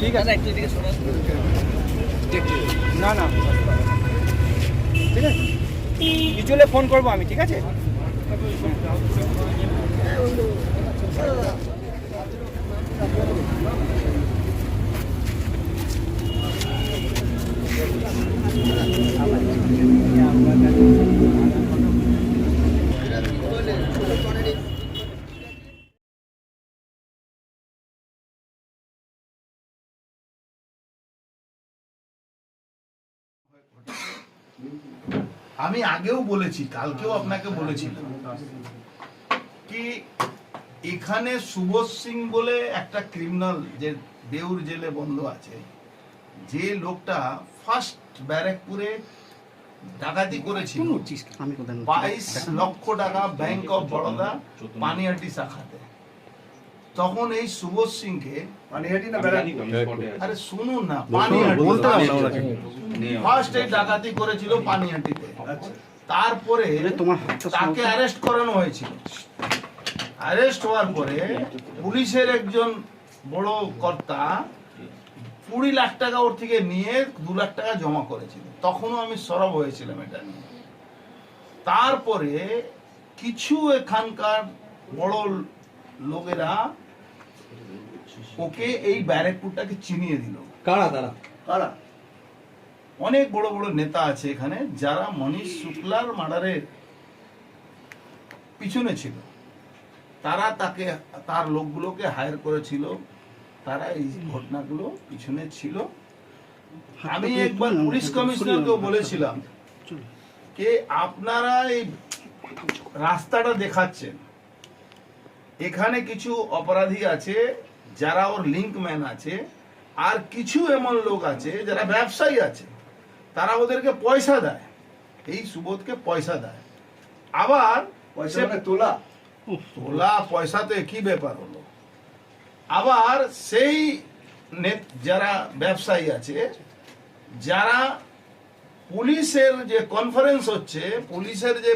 ঠিক আছে। একটু এদিকে সরে না না। ঠিক আছে। কিছু ফোন করব আমি ঠিক আছে? আমি আগেও বলেছি কালকেও আপনাকে বলেছিলাম কি এখানে সুবোধ সিং বলে একটা ক্রিমিনাল যে দেউর জেলে বন্ধ আছে যে লোকটা ফার্স্ট ব্যারাকপুরে ডাকাতি করেছিল বাইশ লক্ষ টাকা ব্যাংক অফ বরোদা পানিহাটি শাখাতে। তখন এই সুবোধ সিংকে আরে শুনুন না পানিহাটি ফার্স্ট এই ডাকাতি করেছিল পানিহাটিতে। তারপরে তাকে অ্যারেস্ট করানো হয়েছিল। অ্যারেস্ট হওয়ার পরে পুলিশের একজন বড় কর্তা কুড়ি লাখ টাকা ওর থেকে নিয়ে দু লাখ টাকা জমা করেছিল। তখনও আমি সরব হয়েছিলাম এটা নিয়ে। তারপরে কিছু এখানকার বড় লোকেরা ওকে এই ব্যারেকপুরটাকে চিনিয়ে দিল। কারা তারা? কারা? অনেক বড় বড় নেতা আছে এখানে যারা মনীষ শুক্লার মার্ডারের পিছনে ছিল। তারা তাকে তার লোকগুলোকে হায়ার করেছিল। তারা এই ঘটনাগুলো পিছনে ছিল। আমি একবার পুলিশ কমিশনারকেও বলেছিলাম যে আপনারা এই রাস্তাটা দেখাচ্ছেন। এখানে কিছু অপরাধী আছে যারা ওর লিঙ্কম্যান আছে আর কিছু এমন লোক আছে যারা ব্যবসায়ী আছে। তারা ওদেরকে পয়সা দেয়। এই সুবোধকে পয়সা দেয়। আবার পয়সা মানে তোলা। তোলা পয়সাতে কি ব্যাপার হলো? আবার সেই যারা ব্যবসায়ী আছে যারা পুলিশের যে কনফারেন্স হচ্ছে পুলিশের যে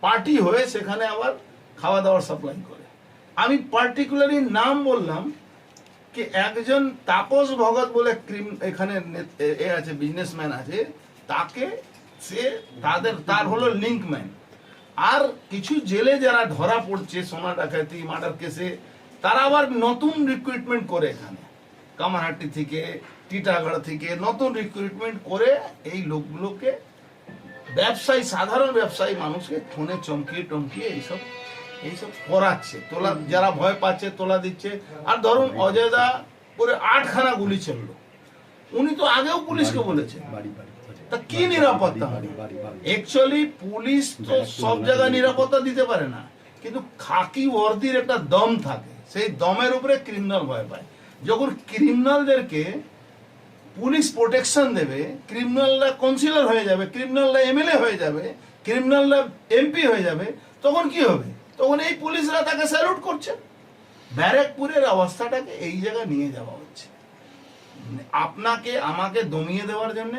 পার্টি হয়ে সেখানে আবার খাওয়া দাওয়ার সাপ্লাই করে। আমি পার্টিকুলারলি নাম বললাম কি একজন তাপস ভগত বলে এখানে এ আছে বিজনেসম্যান আছে, তাকে সে তাদের, তার হলো লিঙ্কম্যান আর কিছু জেলে যারা ধরা পড়ছে, সোনা ডাকাতি মার্ডার কেসে তারা আবার নতুন রিক্রুটমেন্ট করে এখানে। কামারহাটি থেকে, টিটাগড় থেকে নতুন রিক্রুটমেন্ট করে এই লোকগুলোকে ব্যবসায়ী, সাধারণ ব্যবসায়ী মানুষকে ফোনে চমকিয়ে টমকিয়ে এইসব এইসব করাচ্ছে তোলা যারা ভয় পাচ্ছে তোলা দিচ্ছে। আর ধরুন অজয়দা করে আটখানা গুলি চলল উনি তো আগেও পুলিশকে বলেছেন। তা কি নিরাপত্তা? অ্যাকচুয়ালি পুলিশ তো সব জায়গায় নিরাপত্তা দিতে পারে না। কিন্তু খাকি ওয়ার্দির একটা দম থাকে। সেই দমের উপরে ক্রিমিনাল ভয় পায়। যখন ক্রিমিনালদেরকে পুলিশ প্রোটেকশন দেবে ক্রিমিনালরা কাউন্সিলর হয়ে যাবে ক্রিমিনালরা এমএলএ হয়ে যাবে ক্রিমিনালরা এমপি হয়ে যাবে তখন কি হবে? তখন এই পুলিশরা তাকে স্যালুট করছে। ব্যারাকপুরের অবস্থাটাকে এই জায়গায় নিয়ে যাওয়া হচ্ছে। আপনাকে আমাকে দমিয়ে দেওয়ার জন্য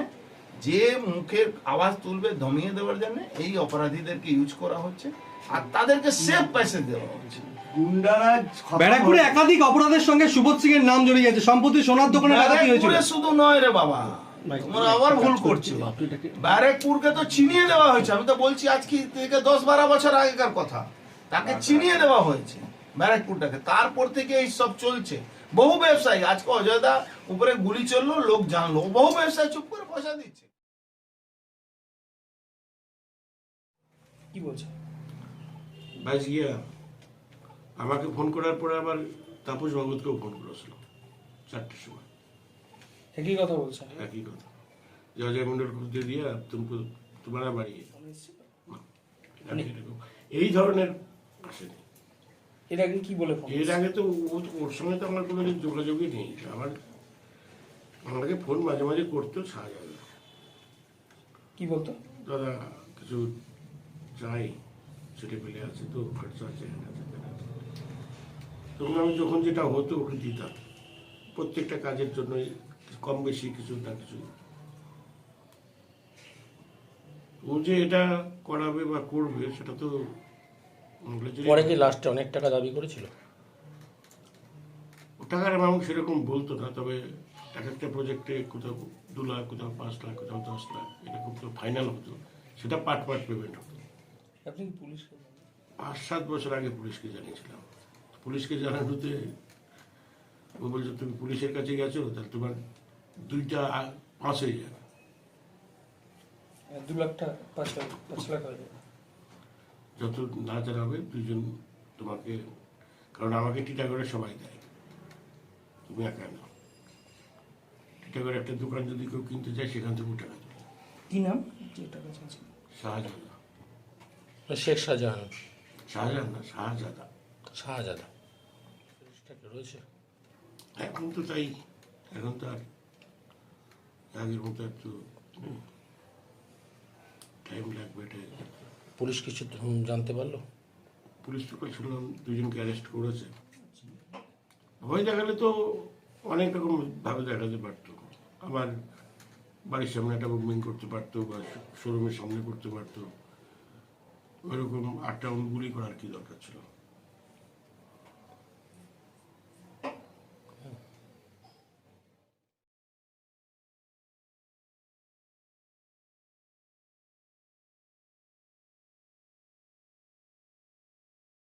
যে মুখের আওয়াজ তুলবে দমিয়ে দেওয়ার জন্য এই অপরাধীদেরকে ইউজ করা হচ্ছে আর তাদেরকে সেফ প্যাসেজ দেওয়া হচ্ছে। ব্যারাকপুরে একাধিক অপরাধের সঙ্গে সুবোধ সিং এর নাম জড়িয়ে গেছে। সম্প্রতি সোনার দোকানে ডাকাতি হয়েছিল। শুধু নয় রে বাবা তোমরা আবার ভুল করছ। ব্যারাকপুরকে তো চিনিয়ে দেওয়া হয়েছে আমি তো বলছি আজকে থেকে দশ বারো বছর আগেকার কথা। তাকে চিনিয়ে দেওয়া হয়েছে ব্যারাকপুরটাকে। তারপর থেকে এই সব চলছে। বহু ব্যবসায়ী আজকে অজয়দা উপরে গুলি চলল লোক জানলো। বহু ব্যবসায়ী চুপ করে পয়সা দিচ্ছে। কি বলছো? বাইশ গিয়া আমাকে ফোন করার পরে আবার তাপস ভগতকেও ফোন করেছিল চারটের সময়। একই কথা বলছো? একই কথা। যে অজয় মন্ডল খুঁজতে দিয়া তুমি তোমারা বাড়ি এই ধরনের আসেনি এর আগে কি বলে এর আগে তো ওর সঙ্গে তো আমার কোনো যোগাযোগই নেই। আমার আমাকে ফোন মাঝে মাঝে করতো শাহজাহান কি বলতো? দাদা কিছু চাই ছেলে পেলে আছে তো খরচা আছে হ্যান আছে। তখন আমি যখন যেটা হতো ওকে দিতাম। প্রত্যেকটা কাজের জন্য কম বেশি কিছু না কিছু। ও যে এটা করাবে বা করবে সেটা তো পরে কি লাস্টে অনেক টাকা দাবি করেছিল? টাকার অ্যামাউন্ট সেরকম বলতো না তবে এক একটা প্রজেক্টে কোথাও দু লাখ কোথাও পাঁচ লাখ কোথাও দশ লাখ এরকম তো ফাইনাল হতো। সেটা পার্ট পার্ট পেমেন্ট হতো। আপনি পুলিশ পাঁচ সাত বছর আগে পুলিশকে জানিয়েছিলাম। পুলিশকে জানানোতে ও বলছে তুমি পুলিশের কাছে গেছো তাহলে তোমার দুইটা পাঁচ হয়ে যাবে দু লাখ টাকা পাঁচ লাখ পাঁচ লাখ হয়ে যাবে। যত না জানাবে দুজন তোমাকে কারণ আমাকে টিটাগড়ে সবাই দেয়। তুমি একা না। টিটাগড়ে একটা দোকান যদি কেউ কিনতে চায় সেখান থেকে টাকা দেবে কি নাম? শাহজাদা। শেখ শাহজাহান। শাহজাহান না শাহজাদা। শাহজাদা রয়েছে? এখন তো তাই এখন তো আর আগের মতো তো টাইম লাগবে এটা পুলিশ কিছু জানতে পারল? পুলিশ তো শুনলাম দুজনকে অ্যারেস্ট করেছে। ভয় দেখালে তো অনেক রকম ভাবে দেখাতে পারত। আবার বাড়ির সামনে একটা মুভমেন করতে পারতো বা শোরুমের সামনে করতে পারতো। ওইরকম আটটা গুলি করার কি দরকার ছিল?